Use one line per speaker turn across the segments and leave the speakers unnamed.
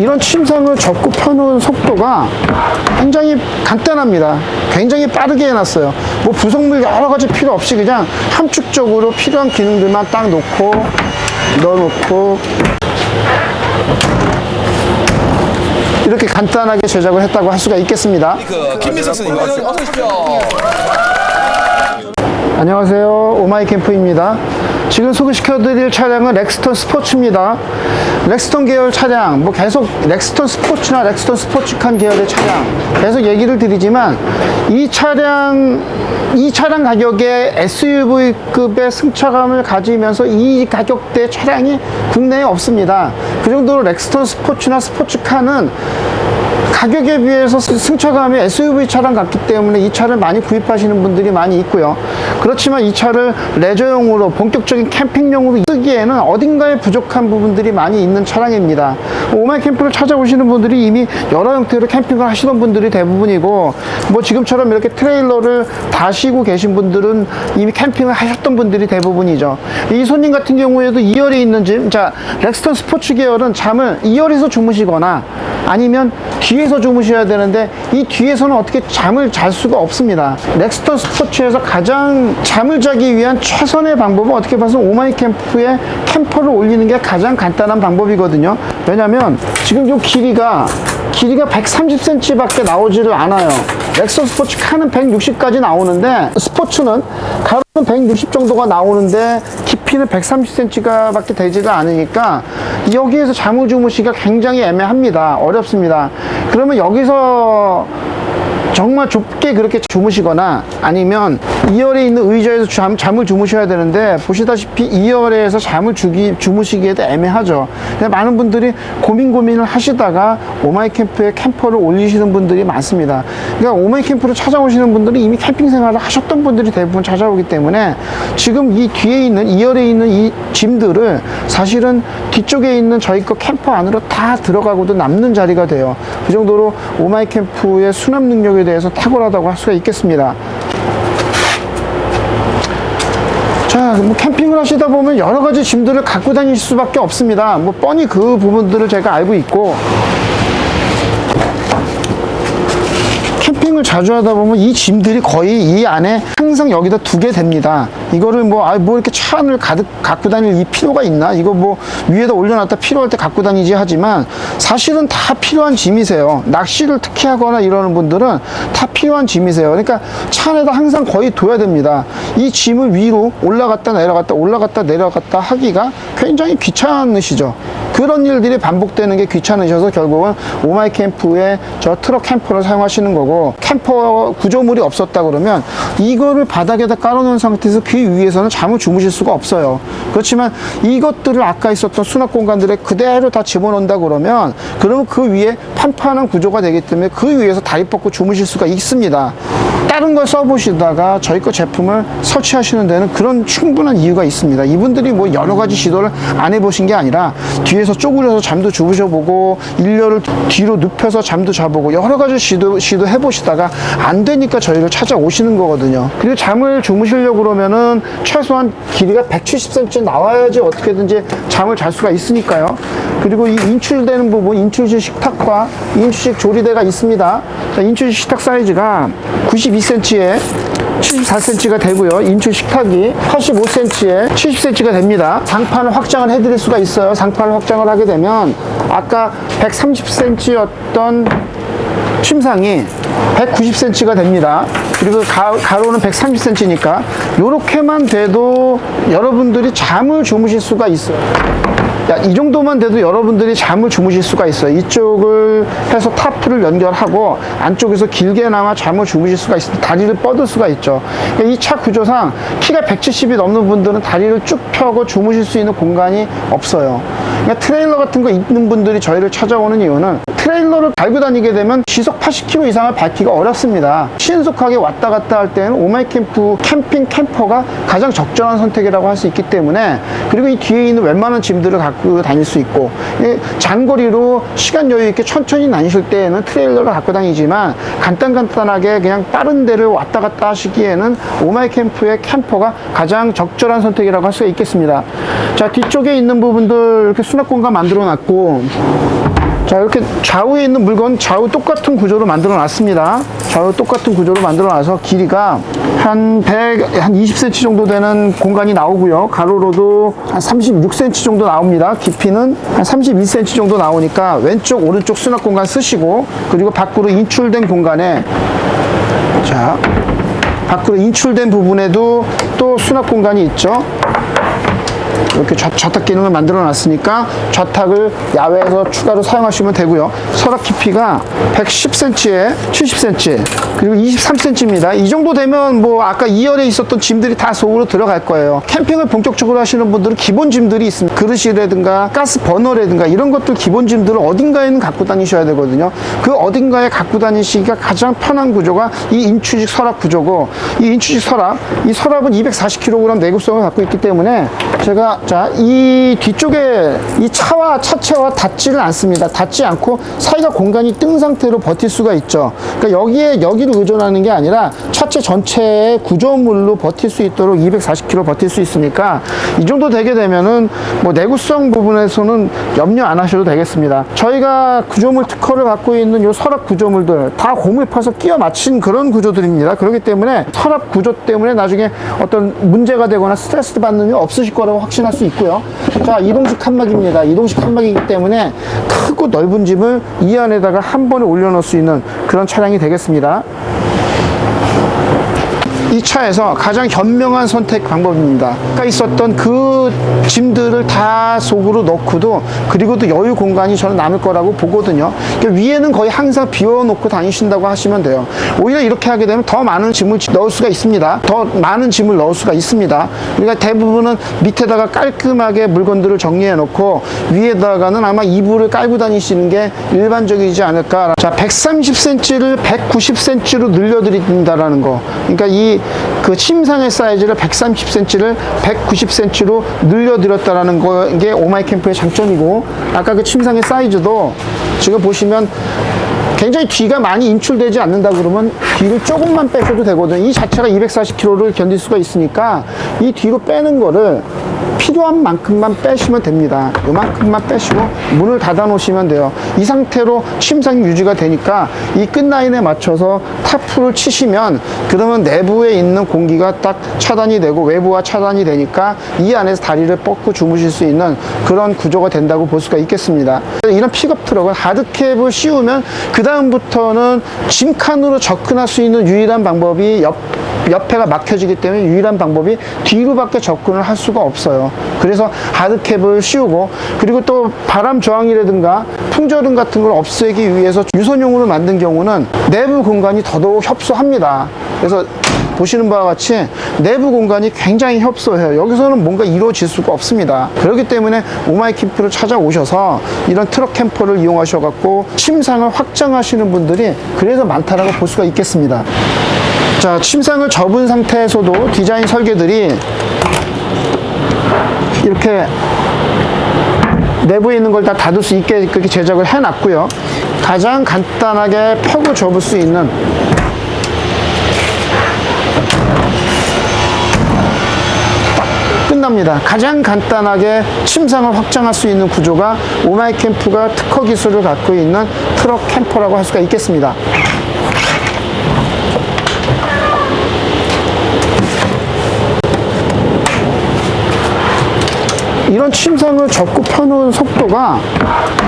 이런 침상을 접고 펴놓은 속도가 굉장히 간단합니다. 굉장히 빠르게 해놨어요. 뭐 구성물 여러 가지 필요 없이 그냥 함축적으로 필요한 기능들만 딱 놓고 넣어놓고 이렇게 간단하게 제작을 했다고 할 수가 있겠습니다.
그 김민석 선생님 어서 어서 오십시오.
안녕하세요. 오마이 캠프입니다. 지금 소개시켜 드릴 차량은 렉스턴 스포츠입니다. 렉스턴 계열 차량, 뭐 계속 렉스턴 스포츠나 렉스턴 스포츠칸 계열의 차량 계속 얘기를 드리지만 이 차량, 이 차량 가격에 SUV급의 승차감을 가지면서 이 가격대 차량이 국내에 없습니다. 그 정도로 렉스턴 스포츠나 스포츠칸은 가격에 비해서 스- 승차감이 SUV 차량 같기 때문에 이 차를 많이 구입하시는 분들이 많이 있고요. 그렇지만 이 차를 레저용으로 본격적인 캠핑용으로 쓰기에는 어딘가에 부족한 부분들이 많이 있는 차량입니다. 오마이 캠프를 찾아오시는 분들이 이미 여러 형태로 캠핑을 하시던 분들이 대부분이고 뭐 지금처럼 이렇게 트레일러를 다시고 계신 분들은 이미 캠핑을 하셨던 분들이 대부분이죠. 이 손님 같은 경우에도 2열에 있는 집, 자 렉스턴 스포츠 계열은 잠을 2열에서 주무시거나 아니면 뒤에 서 주무셔야 되는데 이 뒤에서는 어떻게 잠을 잘 수가 없습니다. 렉스턴 스포츠에서 가장 잠을 자기 위한 최선의 방법은 어떻게 봐서 오마이 캠프에 캠퍼를 올리는 게 가장 간단한 방법이거든요. 왜냐면 지금 이 길이가 길이가 130cm밖에 나오지를 않아요. 렉선 스포츠 카는 160까지 나오는데 스포츠는 가로는 160 정도가 나오는데 깊 이는 130cm가 밖에 되지가 않으니까 여기에서 잠을 주무시기가 굉장히 애매합니다. 어렵습니다. 그러면 여기서 정말 좁게 그렇게 주무시거나 아니면 2열에 있는 의자에서 잠, 잠을 주무셔야 되는데 보시다시피 2열에서 잠을 주기, 주무시기에도 애매하죠. 많은 분들이 고민 고민을 하시다가 오마이 캠프에 캠퍼를 올리시는 분들이 많습니다. 그러니까 오마이 캠프를 찾아오시는 분들은 이미 캠핑 생활을 하셨던 분들이 대부분 찾아오기 때문에 지금 이 뒤에 있는 2열에 있는 이 짐들을 사실은 뒤쪽에 있는 저희 거 캠퍼 안으로 다 들어가고도 남는 자리가 돼요. 그 정도로 오마이 캠프의 수납 능력 에 대해서 탁월하다고 할 수가 있겠습니다. 자, 뭐 캠핑을 하시다 보면 여러 가지 짐들을 갖고 다닐 수밖에 없습니다. 뭐 뻔히 그 부분들을 제가 알고 있고 캠핑을 자주 하다 보면 이 짐들이 거의 이 안에 항상 여기다 두게 됩니다. 이거를 뭐, 아, 뭐 이렇게 차 안을 가득 갖고 다닐 이 필요가 있나? 이거 뭐 위에다 올려놨다 필요할 때 갖고 다니지 하지만 사실은 다 필요한 짐이세요. 낚시를 특히 하거나 이러는 분들은 다 필요한 짐이세요. 그러니까 차 안에다 항상 거의 둬야 됩니다. 이 짐을 위로 올라갔다 내려갔다 올라갔다 내려갔다 하기가 굉장히 귀찮으시죠. 그런 일들이 반복되는 게 귀찮으셔서 결국은 오마이 캠프에 저 트럭 캠퍼를 사용하시는 거고 캠퍼 구조물이 없었다 그러면 이거를 바닥에다 깔아놓은 상태에서 그 위에서는 잠을 주무실 수가 없어요. 그렇지만 이것들을 아까 있었던 수납 공간들에 그대로 다 집어넣는다 그러면 그러면 그 위에 판판한 구조가 되기 때문에 그 위에서 다리 뻗고 주무실 수가 있습니다. 다른 걸 써보시다가 저희 거 제품을 설치하시는 데는 그런 충분한 이유가 있습니다. 이분들이 뭐 여러 가지 시도를 안 해보신 게 아니라 뒤에서 쪼그려서 잠도 주무셔보고 일렬을 뒤로 눕혀서 잠도 자보고 여러 가지 시도, 시도 해보시다가 안 되니까 저희를 찾아오시는 거거든요. 그리고 잠을 주무시려고 그러면은 최소한 길이가 170cm 나와야지 어떻게든지 잠을 잘 수가 있으니까요. 그리고 이 인출되는 부분, 인출식 식탁과 인출식 조리대가 있습니다. 자, 인출식 식탁 사이즈가 92cm에 74cm가 되고요. 인출 식탁이 85cm에 70cm가 됩니다. 상판을 확장을 해드릴 수가 있어요. 상판을 확장을 하게 되면 아까 130cm였던 침상이 190cm가 됩니다. 그리고 가, 가로는 130cm니까 이렇게만 돼도 여러분들이 잠을 주무실 수가 있어요. 야, 이 정도만 돼도 여러분들이 잠을 주무실 수가 있어요. 이쪽을 해서 타프를 연결하고 안쪽에서 길게나마 잠을 주무실 수가 있습니다. 다리를 뻗을 수가 있죠. 이 차 구조상 키가 170이 넘는 분들은 다리를 쭉 펴고 주무실 수 있는 공간이 없어요. 그러니까 트레일러 같은 거 있는 분들이 저희를 찾아오는 이유는 트레일러를 달고 다니게 되면 시속 80km 이상을 밟기 가 어렵습니다. 신속하게 왔다 갔다 할 때는 오마이 캠프 캠핑 캠퍼가 가장 적절한 선택이라고 할 수 있기 때문에 그리고 이 뒤에 있는 웬만한 짐들을 갖고 다닐 수 있고 이 장거리로 시간 여유 있게 천천히 다니실 때에는 트레일러를 갖고 다니지만 간단간단하게 그냥 다른 데를 왔다 갔다 하시기에는 오마이 캠프의 캠퍼가 가장 적절한 선택이라고 할 수가 있겠습니다. 자 뒤쪽에 있는 부분들 이렇게 수납 공간 만들어 놨고 자, 이렇게 좌우에 있는 물건 좌우 똑같은 구조로 만들어 놨습니다. 좌우 똑같은 구조로 만들어 놔서 길이가 한 100, 한 20cm 정도 되는 공간이 나오고요. 가로로도 한 36cm 정도 나옵니다. 깊이는 한 32cm 정도 나오니까 왼쪽, 오른쪽 수납 공간 쓰시고 그리고 밖으로 인출된 공간에 자, 밖으로 인출된 부분에도 또 수납 공간이 있죠. 이렇게 좌, 좌탁 기능을 만들어 놨으니까 좌탁을 야외에서 추가로 사용하시면 되고요. 서랍 깊이가 110cm에 70cm 그리고 23cm입니다. 이 정도 되면 뭐 아까 2열에 있었던 짐들이 다 속으로 들어갈 거예요. 캠핑을 본격적으로 하시는 분들은 기본 짐들이 있습니다. 그릇이라든가 가스 버너라든가 이런 것들 기본 짐들을 어딘가에는 갖고 다니셔야 되거든요. 그 어딘가에 갖고 다니시기가 가장 편한 구조가 이 인추직 서랍 구조고 이 인추직 서랍 이 서랍은 240kg 내구성을 갖고 있기 때문에 제가 자 이 뒤쪽에 이 차와 차체와 닿지를 않습니다. 닿지 않고 사이가 공간이 뜬 상태로 버틸 수가 있죠. 그러니까 여기에 여기를 의존하는 게 아니라 차체 전체의 구조물로 버틸 수 있도록 240kg 버틸 수 있으니까 이 정도 되게 되면은 뭐 내구성 부분에서는 염려 안 하셔도 되겠습니다. 저희가 구조물 특허를 갖고 있는 요 서랍 구조물들 다 고무에 파서 끼워 맞춘 그런 구조들입니다. 그렇기 때문에 서랍 구조 때문에 나중에 어떤 문제가 되거나 스트레스 받는 일 없으실 거라고 확신할 수 있고요. 자, 이동식 칸막입니다. 이동식 칸막이기 때문에 크고 넓은 짐을 이 안에다가 한 번에 올려놓을 수 있는 그런 차량이 되겠습니다. 이 차에서 가장 현명한 선택 방법입니다. 아까 있었던 그 짐들을 다 속으로 넣고도 그리고도 여유 공간이 저는 남을 거라고 보거든요. 그러니까 위에는 거의 항상 비워놓고 다니신다고 하시면 돼요. 오히려 이렇게 하게 되면 더 많은 짐을 넣을 수가 있습니다. 더 많은 짐을 넣을 수가 있습니다. 그러니까 대부분은 밑에다가 깔끔하게 물건들을 정리해 놓고 위에다가는 아마 이불을 깔고 다니시는 게 일반적이지 않을까. 자, 130cm를 190cm로 늘려드린다라는 거. 그러니까 이그 침상의 사이즈를 130cm를 190cm로 늘려드렸다라는 거게 오마이 캠프의 장점이고 아까 그 침상의 사이즈도 지금 보시면 굉장히 뒤가 많이 인출되지 않는다 그러면 뒤를 조금만 빼셔도 되거든요. 이 자체가 240kg를 견딜 수가 있으니까 이 뒤로 빼는 거를 필요한 만큼만 빼시면 됩니다. 요만큼만 빼시고 문을 닫아 놓으시면 돼요. 이 상태로 침상이 유지가 되니까 이 끝라인에 맞춰서 타프를 치시면 그러면 내부에 있는 공기가 딱 차단이 되고 외부와 차단이 되니까 이 안에서 다리를 뻗고 주무실 수 있는 그런 구조가 된다고 볼 수가 있겠습니다. 이런 픽업 트럭은 하드캡을 씌우면 그 다음부터는 짐칸으로 접근할 수 있는 유일한 방법이 옆 옆에가 막혀지기 때문에 유일한 방법이 뒤로밖에 접근을 할 수가 없어요. 그래서 하드캡을 씌우고 그리고 또 바람 저항이라든가 풍절음 같은 걸 없애기 위해서 유선용으로 만든 경우는 내부 공간이 더더욱 협소합니다. 그래서 보시는 바와 같이 내부 공간이 굉장히 협소해요. 여기서는 뭔가 이루어질 수가 없습니다. 그렇기 때문에 오마이 캠프를 찾아오셔서 이런 트럭 캠퍼를 이용하셔갖고 침상을 확장하시는 분들이 그래서 많다라고 볼 수가 있겠습니다. 자, 침상을 접은 상태에서도 디자인 설계들이 이렇게 내부에 있는 걸 다 닫을 수 있게 그렇게 제작을 해놨고요. 가장 간단하게 펴고 접을 수 있는 끝납니다. 가장 간단하게 침상을 확장할 수 있는 구조가 오마이 캠프가 특허 기술을 갖고 있는 트럭 캠퍼라고 할 수가 있겠습니다. 이런 침상을 접고 펴놓은 속도가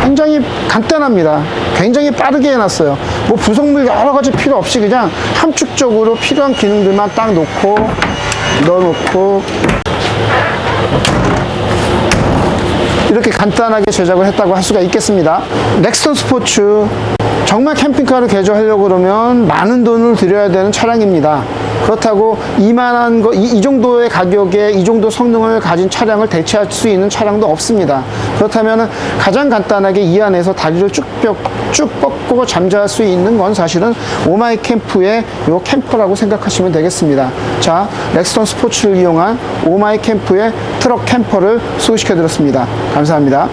굉장히 간단합니다. 굉장히 빠르게 해놨어요. 뭐 부속물 여러 가지 필요 없이 그냥 함축적으로 필요한 기능들만 딱 놓고 넣어놓고 이렇게 간단하게 제작을 했다고 할 수가 있겠습니다. 넥스턴 스포츠 정말 캠핑카를 개조하려고 그러면 많은 돈을 들여야 되는 차량입니다. 그렇다고 이만한 거, 이, 이 정도의 가격에 이 정도 성능을 가진 차량을 대체할 수 있는 차량도 없습니다. 그렇다면 가장 간단하게 이 안에서 다리를 쭉, 뼈, 쭉 뻗고 잠잘 수 있는 건 사실은 오마이 캠프의 요 캠퍼라고 생각하시면 되겠습니다. 자, 렉스턴 스포츠를 이용한 오마이 캠프의 트럭 캠퍼를 소개시켜 드렸습니다. 감사합니다.